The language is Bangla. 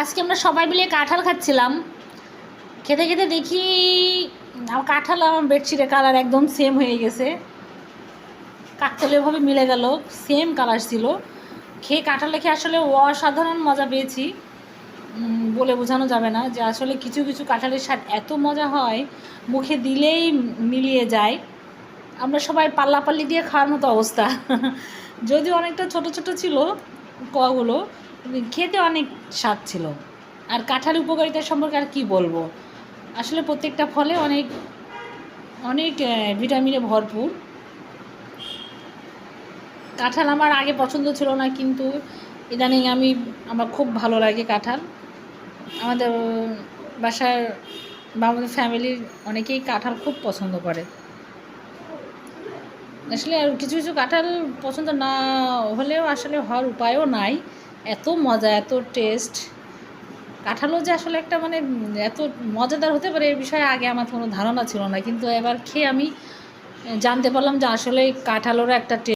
আজকে আমরা সবাই মিলে কাঁঠাল খাচ্ছিলাম। খেতে খেতে দেখি আমার কাঁঠাল আমার বেডশিটের কালার একদম সেম হয়ে গেছে। কাকতালীয়ভাবে মিলে গেল সেম কালার ছিল। খেয়ে কাঁঠালে খেয়ে আসলে অসাধারণ মজা পেয়েছি। বলে বোঝানো যাবে না যে আসলে কিছু কিছু কাঁঠালের স্বাদ এত মজা হয়, মুখে দিলেই মিলিয়ে যায়। আমরা সবাই পাল্লাপাল্লি দিয়ে খাওয়ার মতো অবস্থা। যদিও অনেকটা ছোট ছোট ছিল, কগুলো খেতে অনেক স্বাদ ছিল। আর কাঁঠাল উপকারিতা সম্পর্কে আর কি বলব? আসলে প্রত্যেকটা ফলে অনেক অনেক ভিটামিনে ভরপুর। কাঁঠাল আমার আগে পছন্দ ছিল না, কিন্তু ইদানিং আমি, আমার খুব ভালো লাগে কাঁঠাল। আমাদের বাসার, বা আমাদের ফ্যামিলির অনেকেই কাঁঠাল খুব পছন্দ করে। আসলে আর কিছু কিছু কাঁঠাল পছন্দ না হলেও আসলে হওয়ার উপায়ও নাই। এত মজা, এত টেস্ট কাঁঠালও যে আসলে একটা মানে এত মজাদার হতে পারে এই বিষয়ে আগে আমার কোনো ধারণা ছিল না। কিন্তু এবার খেয়ে আমি জানতে পারলাম যে আসলে কাঁঠালেরও একটা